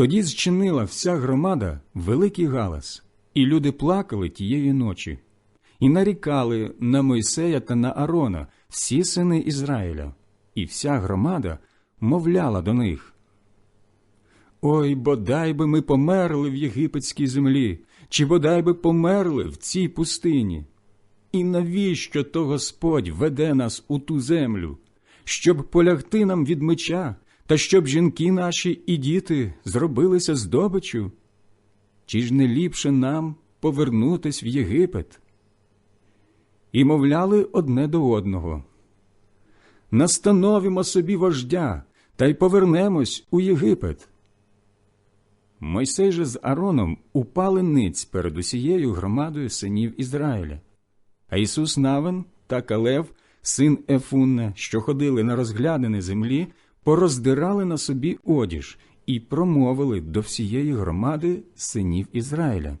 Тоді зчинила вся громада великий галас, і люди плакали тієї ночі, і нарікали на Мойсея та на Арона всі сини Ізраїля, і вся громада мовляла до них. Ой, бодай би ми померли в єгипетській землі, чи бодай би померли в цій пустині. І навіщо то Господь веде нас у ту землю, щоб полягти нам від меча, та щоб жінки наші і діти зробилися здобичу? Чи ж не ліпше нам повернутись в Єгипет? І мовляли одне до одного. Настановимо собі вождя та й повернемось у Єгипет. Мойсей же з Ароном упали ниць перед усією громадою синів Ізраїля. А Ісус Навин та Калев, син Ефунне, що ходили на розглядини землі, пороздирали на собі одіж і промовили до всієї громади синів Ізраїля.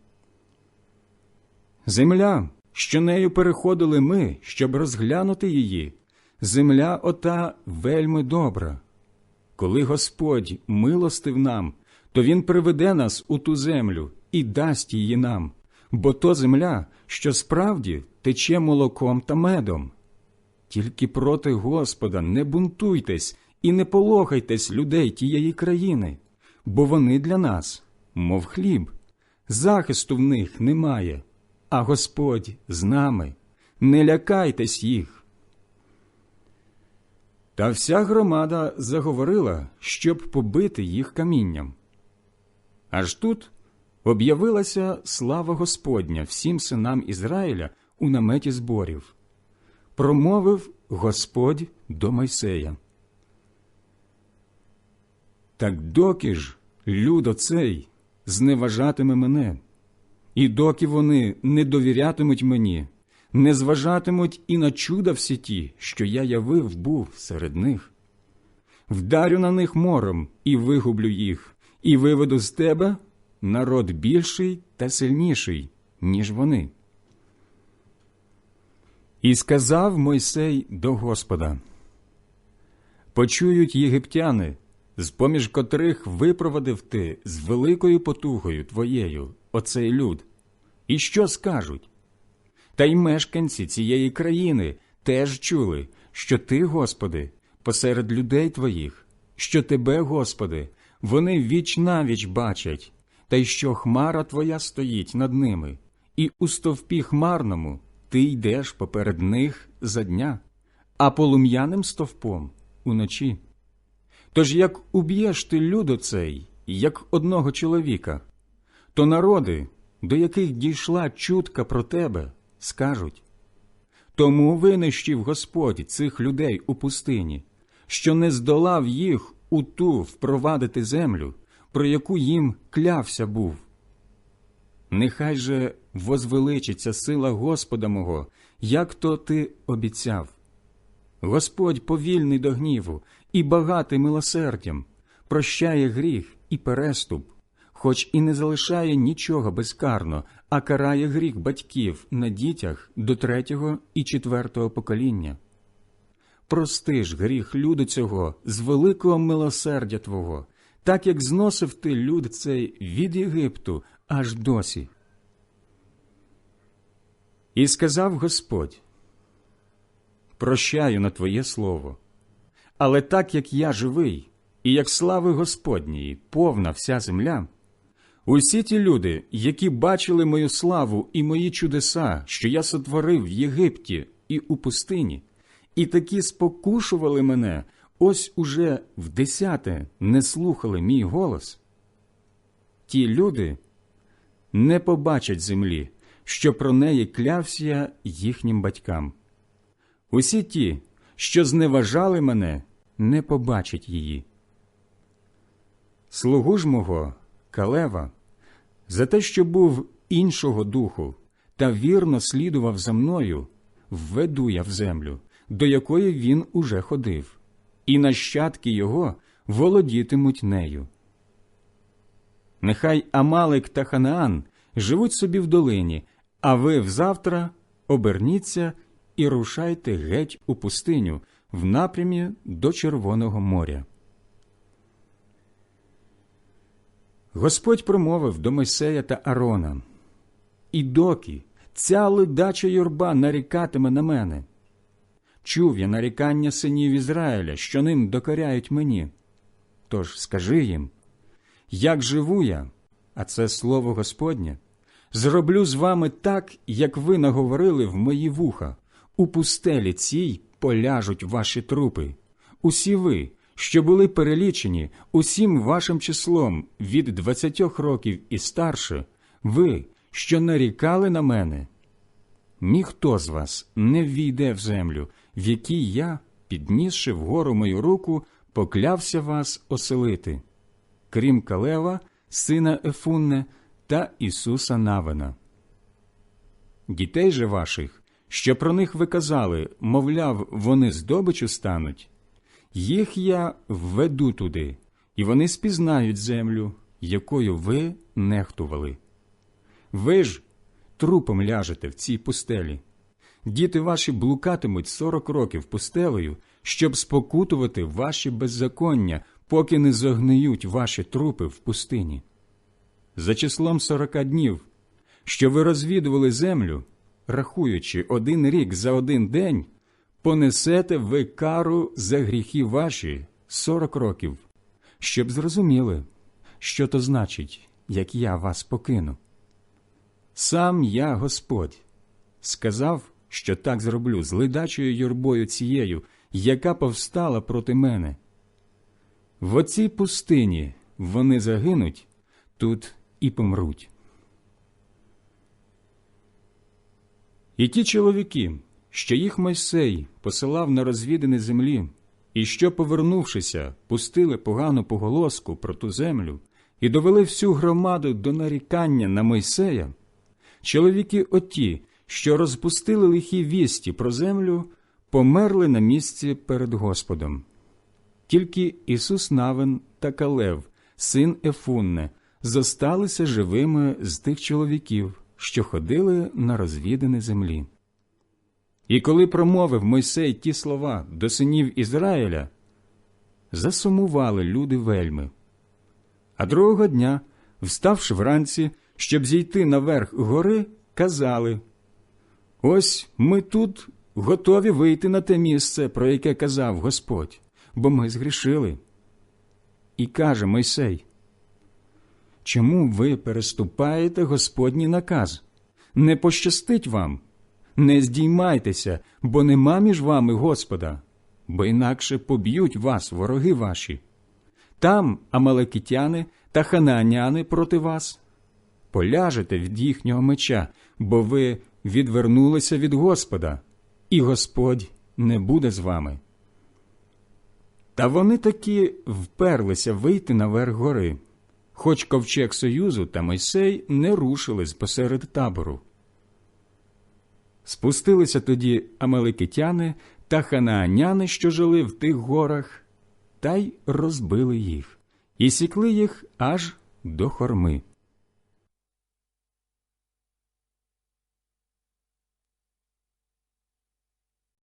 Земля, що нею переходили ми, щоб розглянути її, земля ота вельми добра. Коли Господь милостив нам, то Він приведе нас у ту землю і дасть її нам, бо то земля, що справді тече молоком та медом. Тільки проти Господа не бунтуйтесь і не полохайтесь людей тієї країни, бо вони для нас, мов хліб, захисту в них немає, а Господь з нами, не лякайтесь їх. Та вся громада заговорила, щоб побити їх камінням. Аж тут об'явилася слава Господня всім синам Ізраїля у наметі зборів. Промовив Господь до Мойсея. Так доки ж люд оцей зневажатиме мене, і доки вони не довірятимуть мені, не зважатимуть і на чуда всі ті, що я явив був серед них. Вдарю на них мором і вигублю їх, і виведу з тебе народ більший та сильніший, ніж вони. І сказав Мойсей до Господа Почують єгиптяни, з поміж котрих випровадив ти з великою потугою твоєю оцей люд, і що скажуть? Та й мешканці цієї країни теж чули, що ти, Господи, посеред людей твоїх, що тебе, Господи, вони віч навіч бачать, та й що хмара твоя стоїть над ними, і у стовпі хмарному ти йдеш поперед них за дня, а полум'яним стовпом уночі. Тож як уб'єш ти люд оцей, як одного чоловіка, то народи, до яких дійшла чутка про тебе, скажуть тому винищив Господь цих людей у пустині, що не здолав їх у ту впровадити землю, про яку їм клявся був. Нехай же возвеличиться сила Господа мого, як то ти обіцяв. Господь повільний до гніву і багатий милосердям, прощає гріх і переступ, хоч і не залишає нічого безкарно, а карає гріх батьків на дітях до третього і четвертого покоління. Прости ж гріх люду цього з великого милосердя Твого, так як зносив ти люд цей від Єгипту аж досі. І сказав Господь Прощаю на Твоє слово, але так як я живий, і як слави Господньої повна вся земля. Усі ті люди, які бачили мою славу і мої чудеса, що я сотворив в Єгипті і у пустині, і такі спокушували мене, ось уже в десяте не слухали мій голос. Ті люди не побачать землі, що про неї клявся їхнім батькам. Усі ті, що зневажали мене, не побачать її. Слугу ж мого, Калева, за те, що був іншого духу та вірно слідував за мною, введу я в землю, до якої він уже ходив, і нащадки його володітимуть нею. Нехай Амалик та Ханаан живуть собі в долині, а ви взавтра оберніться і рушайте геть у пустиню в напрямі до Червоного моря. Господь промовив до Мойсея та Арона І доки ця ледача юрба нарікатиме на мене. Чув я нарікання синів Ізраїля, що ним докоряють мені. Тож скажи їм, як живу я, а це слово Господнє, зроблю з вами так, як ви наговорили в мої вуха. У пустелі цій поляжуть ваші трупи. Усі ви, що були перелічені усім вашим числом від двадцятьох років і старше, ви, що нарікали на мене, ніхто з вас не війде в землю, в якій я, піднісши вгору мою руку, поклявся вас оселити, крім Калева, сина Ефунне та Ісуса Навина. Дітей же ваших, що про них ви казали, мовляв, вони здобичу стануть, їх я введу туди, і вони спізнають землю, якою ви нехтували. Ви ж трупом ляжете в цій пустелі. Діти ваші блукатимуть сорок років пустелею, щоб спокутувати ваші беззаконня, поки не зогниють ваші трупи в пустині. За числом сорока днів, що ви розвідували землю, рахуючи один рік за один день, понесете ви кару за гріхи ваші сорок років, щоб зрозуміли, що то значить, як я вас покину. Сам я Господь сказав, що так зроблю з ледачою юрбою цією, яка повстала проти мене. В оцій пустині вони загинуть, тут і помруть. І ті чоловіки, що їх Мойсей посилав на розвідини землі, і що, повернувшися, пустили погану поголоску про ту землю і довели всю громаду до нарікання на Мойсея, чоловіки оті, що розпустили лихі вісті про землю, померли на місці перед Господом. Тільки Ісус Навин та Калев, син Ефунне, зосталися живими з тих чоловіків, що ходили на розвідини землі. І коли промовив Мойсей ті слова до синів Ізраїля, засумували люди вельми. А другого дня, вставши вранці, щоб зійти наверх гори, казали Ось ми тут готові вийти на те місце, про яке казав Господь, бо ми згрішили. І каже Мойсей, Чому ви переступаєте Господній наказ? Не пощастить вам, не здіймайтеся, бо нема між вами Господа, бо інакше поб'ють вас вороги ваші. Там амалекитяни та ханааняни проти вас. Поляжете від їхнього меча, бо ви відвернулися від Господа, і Господь не буде з вами. Та вони таки вперлися вийти наверх гори, хоч ковчег Союзу та Мойсей не рушились посеред табору. Спустилися тоді амаликитяни та ханааняни, що жили в тих горах, та й розбили їх, і сікли їх аж до хорми.